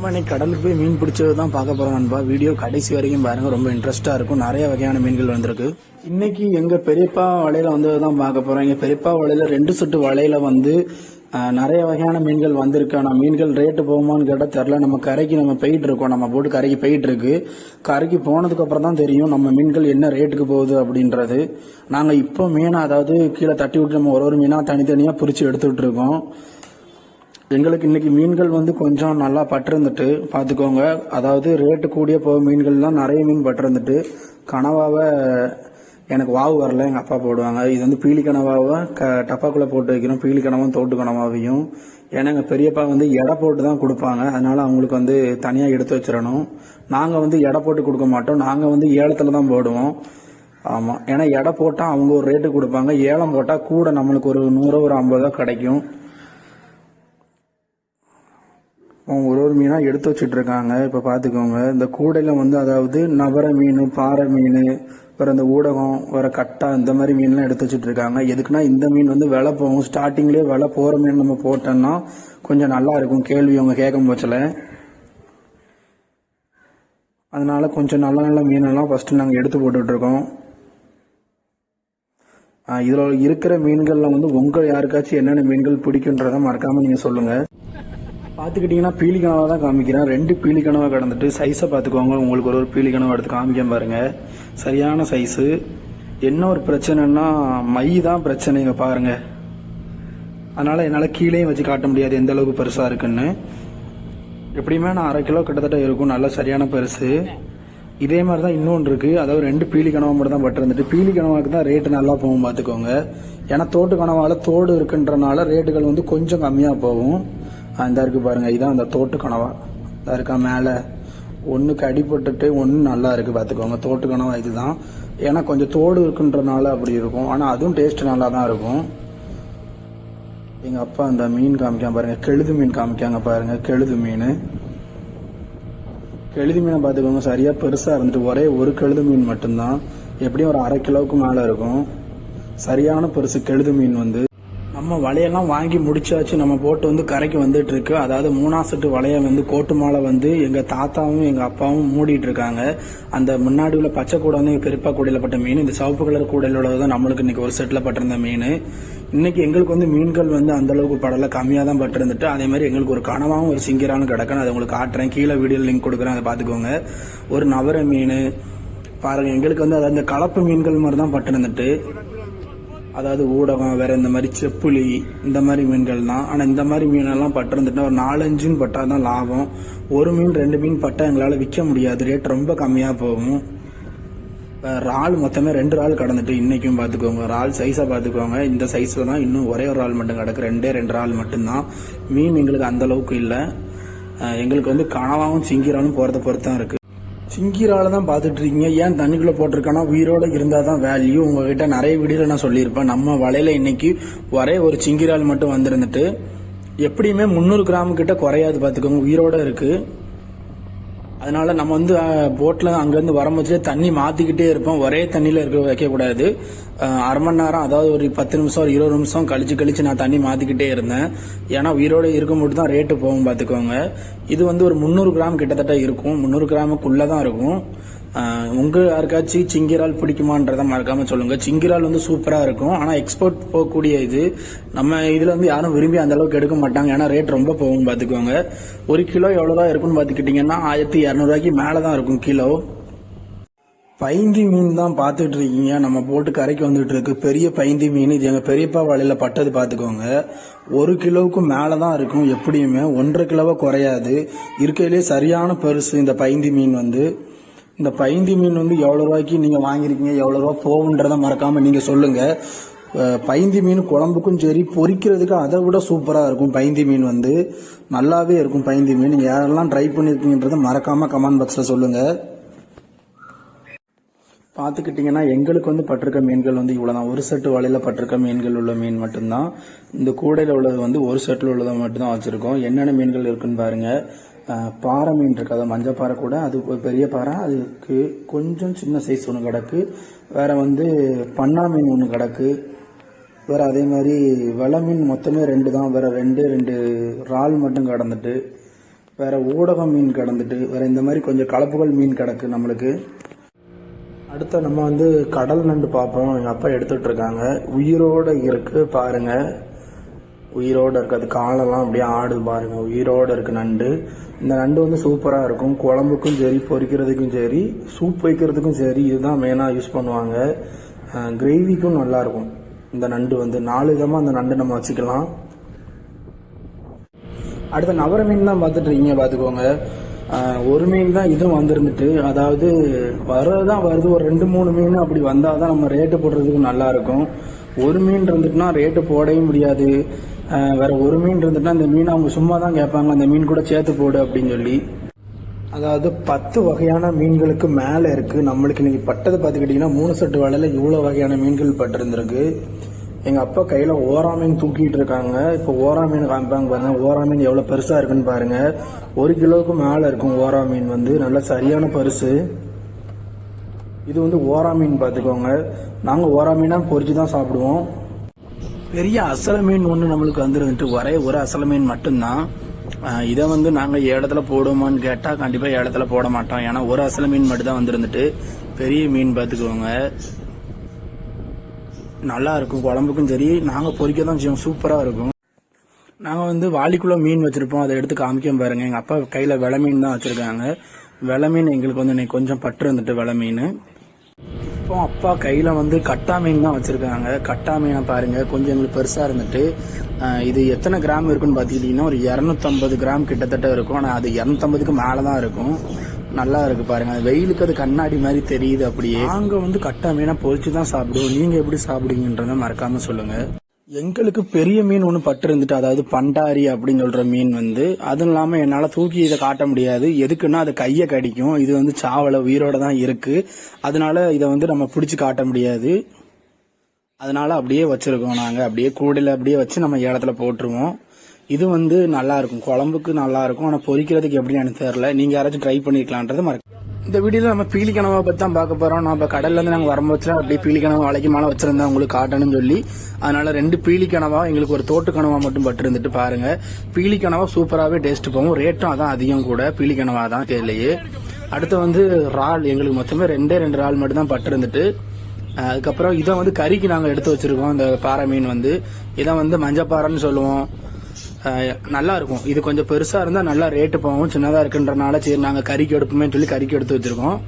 நம்ம இன்னைக்கு கடலுக்கு போய் மீன் பிடிச்சது தான் பார்க்க போறோம் நண்பா. வீடியோ கடைசி வரைக்கும் பாருங்க. ரொம்ப இன்ட்ரெஸ்டா இருக்கும். நிறைய வகையான மீன்கள் வந்திருக்கு. இன்னைக்கு எங்க பெரியப்பா வலையில வந்தது தான் பார்க்க போறோம். எங்க பெரியப்பா வலையில ரெண்டு சுட்டு வலையில வந்து நிறைய வகையான மீன்கள் வந்திருக்கு. ஆனால் மீன்கள் ரேட்டு போகுமான்னு கேட்டால் தெரில நம்ம கரைக்கு நம்ம போயிட்டு இருக்கோம். நம்ம போட்டு கரைக்கு போயிட்டு இருக்கு. கரைக்கு போனதுக்கு அப்புறம் தான் தெரியும் நம்ம மீன்கள் என்ன ரேட்டுக்கு போகுது அப்படின்றது. நாங்கள் இப்போ மீனை அதாவது கீழே தட்டி விட்டு நம்ம ஒரு ஒரு மீனாக தனித்தனியாக பிரித்து எடுத்துகிட்டு இருக்கோம். எங்களுக்கு இன்னைக்கு மீன்கள் வந்து கொஞ்சம் நல்லா பட்டிருந்துட்டு பார்த்துக்கோங்க. அதாவது ரேட்டு கூடிய போக மீன்கள்லாம் நிறைய மீன் பட்டிருந்துட்டு கனவாவை எனக்கு வாவு வரல எங்கள் அப்பா போடுவாங்க. இது வந்து பீலி கனவாவை க டப்பாக்குள்ளே போட்டு வைக்கிறோம். பீலி கனவும் தோட்டு கனவாவையும். ஏன்னா எங்கள் பெரியப்பா வந்து எடை போட்டு தான் கொடுப்பாங்க. அதனால் அவங்களுக்கு வந்து தனியாக எடுத்து வச்சிடணும். நாங்கள் வந்து எடை போட்டு கொடுக்க மாட்டோம். நாங்கள் வந்து ஏலத்தில் தான் போடுவோம். ஆமாம் ஏன்னா எடை போட்டால் அவங்க ஒரு ரேட்டு கொடுப்பாங்க. ஏலம் போட்டால் கூட நம்மளுக்கு ஒரு நூறு ஒரு ஐம்பது ரூபா கிடைக்கும் அவங்க ஒரு ஒரு மீனாக எடுத்து வச்சுட்ருக்காங்க. இப்போ பார்த்துக்கோங்க இந்த கூடையில் வந்து அதாவது நவர மீன் பாறை மீன் வேறு இந்த ஊடகம் வேறு கட்டா இந்த மாதிரி மீன்லாம் எடுத்து வச்சுட்ருக்காங்க. எதுக்குன்னா இந்த மீன் வந்து விலை போகும். ஸ்டார்டிங்லேயே விலை போகிற மீன் நம்ம போட்டோம்னா கொஞ்சம் நல்லா இருக்கும். கேள்வி அவங்க கேட்கும் போச்சில். அதனால் கொஞ்சம் நல்ல நல்ல மீனெல்லாம் ஃபஸ்ட்டு நாங்கள் எடுத்து போட்டுட்ருக்கோம். இதில் இருக்கிற மீன்களில் வந்து உங்கள் யாருக்காச்சும் என்னென்ன மீன்கள் பிடிக்குன்றதை மறக்காமல் நீங்கள் சொல்லுங்கள் பார்த்துக்கிட்டிங்கன்னா பீலி கனவா தான் காமிக்கிறேன். ரெண்டு பீலி கனவாக கடந்துட்டு சைஸை பார்த்துக்கோங்க உங்களுக்கு ஒரு ஒரு பீலி கனவா எடுத்து காமிக்க பாருங்கள் சரியான சைஸு என்ன ஒரு பிரச்சனைன்னா மை தான் பிரச்சனைங்க பாருங்கள் அதனால் என்னால் கீழேயும் வச்சு காட்ட முடியாது எந்த அளவுக்கு பெருசாக இருக்குன்னு. எப்படியுமே நான் அரை கிலோ கிட்டத்தட்ட இருக்கும் நல்ல சரியான பெருசு. இதே மாதிரி தான் இன்னொன்று இருக்குது அதாவது ரெண்டு பீலி கனவா மட்டும் தான் பட்டிருந்துட்டு பீலி கனவாக்கு தான் ரேட்டு நல்லா போகும் பார்த்துக்கோங்க ஏன்னா தோட்டு கனவால் தோடு இருக்குன்றனால ரேட்டுகள் வந்து கொஞ்சம் கம்மியாக போகும். இந்த இருக்கு பாருங்க இதான் அந்த தோட்டு கனவா. இதா இருக்கா மேலே. ஒன்றுக்கு அடிபட்டுட்டு ஒன்று நல்லா இருக்குது பார்த்துக்கோங்க தோட்டு கனவா இதுதான். ஏன்னா கொஞ்சம் தோடு இருக்குன்றனால அப்படி இருக்கும். ஆனால் அதுவும் டேஸ்ட் நல்லா தான் இருக்கும். எங்கள் அப்பா அந்த மீன் காமிக்காம பாருங்க கெழுது மீன் காமிக்காங்க பாருங்க கெழுது மீன். கெழுது மீனை பார்த்துக்கோங்க சரியாக பெருசாக இருந்துட்டு ஒரே ஒரு கெழுது மீன் மட்டும்தான். எப்படியும் ஒரு அரை கிலோவுக்கு மேலே இருக்கும். சரியான பெருசு கெழுது மீன் வந்து. நம்ம வலையெல்லாம் வாங்கி முடிச்சாச்சு நம்ம போட்டு வந்து கரைக்கு வந்துட்டு இருக்கு அதாவது மூணா செட்டு வலையை வந்து கோட்டு மாலை வந்து எங்க தாத்தாவும் எங்க அப்பாவும் மூடிட்டு இருக்காங்க அந்த முன்னாடி உள்ள பச்சை கூட வந்து பெருப்பா கூடையில பட்ட மீன் இந்த சிவப்பு கலர் கூடையில தான் நம்மளுக்கு இன்னைக்கு ஒரு செட்டில் பட்டிருந்த மீன். இன்னைக்கு எங்களுக்கு வந்து மீன்கள் வந்து அந்த அளவுக்கு படல கம்மியாக தான் பட்டிருந்துட்டு அதே மாதிரி எங்களுக்கு ஒரு கனவாகவும் ஒரு சிங்கிரானும் கிடக்கணும் அதை உங்களுக்கு காட்டுறேன். கீழே வீடியோ லிங்க் கொடுக்குறேன் அதை பார்த்துக்கோங்க. ஒரு நவர மீன் பாருங்க எங்களுக்கு வந்து அது அந்த கலப்பு மீன்கள் மாதிரி தான் பட்டிருந்துட்டு. அதாவது ஊடகம் வேற இந்த மாதிரி செப்புளி இந்த மாதிரி மீன்கள் தான். ஆனால் இந்த மாதிரி மீனெல்லாம் பட்டிருந்துட்டா ஒரு நாலஞ்சுன்னு பட்டா தான் லாபம். ஒரு மீன் ரெண்டு மீன் பட்டா எங்களால் விற்க முடியாது. ரேட் ரொம்ப கம்மியாக போகும். ரால் இறால் மொத்தமே ரெண்டு ரால் கடந்துட்டு இன்னைக்கும் பார்த்துக்கோங்க இறால் சைஸை பார்த்துக்கோங்க இந்த சைஸில் தான் இன்னும் ஒரே ஒரு இறால் மட்டும் கிடக்கு. ரெண்டே ரெண்டு ரால் மட்டும்தான். மீன் எங்களுக்கு அந்த அளவுக்கு இல்லை. எங்களுக்கு வந்து கனவாவும் சிங்கிராலும் போகிறத பொறுத்து தான் இருக்கு. சிங்கிரால தான் பார்த்துட்டு இருக்கீங்க ஏன் தண்ணிக்குள்ள போட்டிருக்கானா? உயிரோட இருந்தால் தான் வேல்யூ உங்ககிட்ட நிறைய வீடியோவில் நான் சொல்லியிருப்பேன். நம்ம வலையில இன்னைக்கு ஒரே ஒரு சிங்கிரால் மட்டும் வந்திருந்துட்டு எப்படியுமே முந்நூறு கிராம் கிட்ட குறையாது பார்த்துக்கோங்க. உயிரோட இருக்குது அதனால நம்ம வந்து போட்டில் அங்கேருந்து வரும்போதே தண்ணி மாற்றிக்கிட்டே இருப்போம். ஒரே தண்ணியில் இருக்க வைக்கக்கூடாது. அரை மணி நேரம் அதாவது ஒரு பத்து நிமிஷம் ஒரு இருபது நிமிஷம் கழிச்சு கழிச்சு நான் தண்ணி மாற்றிக்கிட்டே இருந்தேன். ஏன்னா உயிரோடு இருக்கும்போது தான் ரேட்டு போகும் பார்த்துக்கோங்க. இது வந்து ஒரு முந்நூறு கிராம் கிட்டத்தட்ட இருக்கும். முந்நூறு கிராமுக்குள்ளே தான் இருக்கும். உங்கள் உங்க யாருக்காச்சும் சிங்கிரால் பிடிக்குமான்றதை மறக்காம சொல்லுங்க. சிங்கிரால் வந்து சூப்பரா இருக்கும். ஆனா எக்ஸ்போர்ட் போகக்கூடிய இது நம்ம இதுல வந்து யாரும் விரும்பி அந்த அளவுக்கு எடுக்க மாட்டாங்க. ஏன்னா ரேட் ரொம்ப போகும் பார்த்துக்கோங்க ஒரு கிலோ எவ்வளவுதான் இருக்கும்னு பாத்துக்கிட்டீங்கன்னா ஆயிரத்தி இரநூறுவாய்க்கு மேலதான் இருக்கும் கிலோ. பைந்தி மீன் தான் பார்த்துட்டு இருக்கீங்க. நம்ம போட்டு கரைக்கு வந்துட்டு இருக்கு. பெரிய பைந்தி மீன். இது எங்கள் பெரியப்பா வலையில பட்டது பார்த்துக்கோங்க ஒரு கிலோவுக்கு மேலே தான் இருக்கும் எப்படியுமே. ஒன்றரை கிலோவாக குறையாது. இருக்கையிலே சரியான பெருசு இந்த பைந்தி மீன் வந்து. இந்த பைந்தி மீன் வந்து எவ்வளோ ரூபாய்க்கு நீங்கள் வாங்கியிருக்கீங்க எவ்வளோ ரூபா போகுன்றத மறக்காமல் நீங்கள் சொல்லுங்கள் பைந்தி மீன் குழம்புக்கும் சரி பொரிக்கிறதுக்கு அதை விட சூப்பராக இருக்கும் பைந்தி மீன் வந்து. நல்லாவே இருக்கும் பைந்தி மீன். நீங்கள் யாரெல்லாம் ட்ரை பண்ணியிருக்கீங்கன்றதை மறக்காமல் கமெண்ட் பாக்ஸில் சொல்லுங்கள் பார்த்துக்கிட்டிங்கன்னா எங்களுக்கு வந்து பட்டிருக்க மீன்கள் வந்து இவ்வளோ தான் ஒரு செட்டு வலையில் பட்டிருக்க மீன்கள் உள்ள மீன் மட்டும்தான். இந்த கூடையில் உள்ளது வந்து ஒரு செட்டில் உள்ளதை மட்டும்தான் வச்சுருக்கோம். என்னென்ன மீன்கள் இருக்குன்னு பாருங்கள் பாறை மீன் இருக்கு. அதாவது மஞ்சள் பாறை கூட. அது ஒரு பெரிய பாறை. அதுக்கு கொஞ்சம் சின்ன சைஸ் ஒன்று கிடக்கு. வேற வந்து பன்னா மீன் ஒன்று கிடக்கு. வேற அதே மாதிரி வெலை மீன் மொத்தமே ரெண்டு தான். வேற ரெண்டு ரெண்டு இறால் மட்டும் கடந்துட்டு வேற ஊடகம் மீன் கிடந்துட்டு வேற இந்த மாதிரி கொஞ்சம் கலப்புகள் மீன் கிடக்கு நம்மளுக்கு. அடுத்து நம்ம வந்து கடல் நண்டு பார்ப்போம். எங்கள் அப்பா எடுத்துட்டு இருக்காங்க. உயிரோட இருக்கு பாருங்கள் உயிரோட இருக்கு. அது காலெல்லாம் அப்படியே ஆடு பாருங்க. உயிரோட இருக்கு நண்டு. இந்த நண்டு வந்து சூப்பராக இருக்கும். குழம்புக்கும் சரி பொரிக்கிறதுக்கும் சரி சூப் வைக்கிறதுக்கும் சரி இதுதான் மெயினாக யூஸ் பண்ணுவாங்க. கிரேவிக்கும் நல்லா இருக்கும். இந்த நண்டு வந்து நாலு விதமாக அந்த நண்டு நம்ம வச்சுக்கலாம். அடுத்த நவர மீன் தான் பார்த்துட்டு இருக்கீங்க பார்த்துக்கோங்க. ஒரு மீன் தான் இதுவும் வந்திருந்துட்டு அதாவது வரதான் வருது. ஒரு ரெண்டு மூணு மீன் அப்படி வந்தால் தான் நம்ம ரேட்டு போடுறதுக்கு நல்லா இருக்கும். ஒரு மீன் இருந்துட்டுனா ரேட்டு போடவே முடியாது. வேற ஒரு மீன் இருந்துட்டுனா அந்த மீன் அவங்க சும்மா தான் கேட்பாங்க. அந்த மீன் கூட சேர்த்து போடு அப்படின்னு சொல்லி. அதாவது பத்து வகையான மீன்களுக்கு மேலே இருக்குது நம்மளுக்கு இன்னைக்கு பட்டது பார்த்துக்கிட்டிங்கன்னா மூணு சட்டு வலையில் இவ்வளோ வகையான மீன்கள் பட்டிருந்திருக்கு. எங்கள் அப்பா கையில் ஓரா மீன் தூக்கிட்டு இருக்காங்க. இப்போ ஓரா மீன் காமிப்பாங்க பாருங்க. ஓரா மீன் எவ்வளோ பெருசாக இருக்குன்னு பாருங்க. ஒரு கிலோவுக்கு மேலே இருக்கும் ஓரா மீன் வந்து. நல்ல சரியான பரிசு. இது வந்து ஓரா மீன் பார்த்துக்கோங்க நாங்கள் ஓரா மீனாக பொரிச்சு தான் சாப்பிடுவோம். பெரிய அசல மீன் ஒன்று நம்மளுக்கு வந்துருந்துட்டு ஒரே ஒரு அசல மீன் மட்டும்தான். இதை வந்து நாங்கள் ஏலத்தில் போடுவோமான்னு கேட்டால் கண்டிப்பாக ஏலத்தில் போட மாட்டோம். ஏன்னா ஒரு அசல மீன் மட்டும் தான் வந்துருந்துட்டு. பெரிய மீன் பார்த்துக்குவோங்க நல்லா இருக்கும் குழம்புக்கும் சரி. நாங்கள் பொறிக்க தான் செய்வோம் சூப்பராக இருக்கும் நாங்கள் வந்து வாளிக்குள்ளே மீன் வச்சுருப்போம் அதை எடுத்து காமிக்க பாருங்கள் எங்கள் அப்பா கையில் வெலை மீன் தான் வச்சுருக்காங்க. வெலை மீன் எங்களுக்கு வந்து இன்னைக்கு கொஞ்சம் பற்று இருந்துட்டு வெலை மீன். இப்போ அப்பா கையில் வந்து கட்டா மீன் தான் வச்சுருக்காங்க. கட்டா மீனை பாருங்கள் கொஞ்சம் எங்களுக்கு பெருசாக இருந்துட்டு இது எத்தனை கிராம் இருக்குன்னு பார்த்துக்கிட்டிங்கன்னா ஒரு இரநூத்தம்பது கிராம் கிட்டத்தட்ட இருக்கும். ஆனால் அது இரநூத்தம்பதுக்கு மேலே தான் இருக்கும். நல்லா இருக்கு பாருங்க. அது வெயிலுக்கு அது கண்ணாடி மாதிரி தெரியுது அப்படியே. நாங்க வந்து கட்டா மீனை பொரிச்சு தான் சாப்பிடுவோம். நீங்க எப்படி சாப்பிடுவீங்கன்றத மறக்காம சொல்லுங்க. எங்களுக்கு பெரிய மீன் ஒன்று பட்டு இருந்துட்டு அதாவது பண்டாரி அப்படின்னு சொல்ற மீன் வந்து அதுவும் இல்லாம என்னால தூக்கி இதை காட்ட முடியாது. எதுக்குன்னா அது கையை கடிக்கும். இது வந்து சாவல உயிரோட தான் இருக்கு. அதனால இதை வந்து நம்ம பிடிச்சி காட்ட முடியாது. அதனால அப்படியே வச்சிருக்கோம் நாங்க. அப்படியே கூடையில அப்படியே வச்சு நம்ம ஏலத்துல போட்டுருவோம். இது வந்து நல்லா இருக்கும் குழம்புக்கு நல்லா இருக்கும் ஆனால் பொரிக்கிறதுக்கு எப்படின்னு எனக்கு தெரியல. நீங்க யாராச்சும் ட்ரை பண்ணிருக்கலான்றது மறக்க இந்த வீடியோல நம்ம பீலி கனவை பத்தி தான் பார்க்க போறோம். நம்ம கடல்ல இருந்து நாங்க வரும்போது வச்சா அப்படியே பீலி கனவு வளைக்கு மேலே வச்சிருந்தா உங்களுக்கு காட்டணும்னு சொல்லி அதனால ரெண்டு பீலி கனவா எங்களுக்கு ஒரு தோட்டு கனவா மட்டும் பட்டு இருந்துட்டு பாருங்க. பீலி கனவா சூப்பராகவே டேஸ்ட் போகும் ரேட்டும் அதான் அதிகம் கூட. பீலி கனவா தான் கேள்வியே அடுத்து வந்து இறால் எங்களுக்கு மொத்தமே ரெண்டே ரெண்டு இறால் மட்டும் தான் பட்டு இருந்துட்டு அதுக்கப்புறம் இதை வந்து கறிக்கு நாங்கள் எடுத்து வச்சிருக்கோம். இந்த பாறை மீன் வந்து. இதை வந்து மஞ்சப்பாறைன்னு சொல்லுவோம். நல்லா இருக்கும். இது கொஞ்சம் பெருசா இருந்தா நல்லா ரேட்டு போகும் சின்னதா இருக்குன்றனால சரி நாங்க கறிக்கு எடுப்போமே சொல்லி கறிக்கு எடுத்து வச்சிருக்கோம்.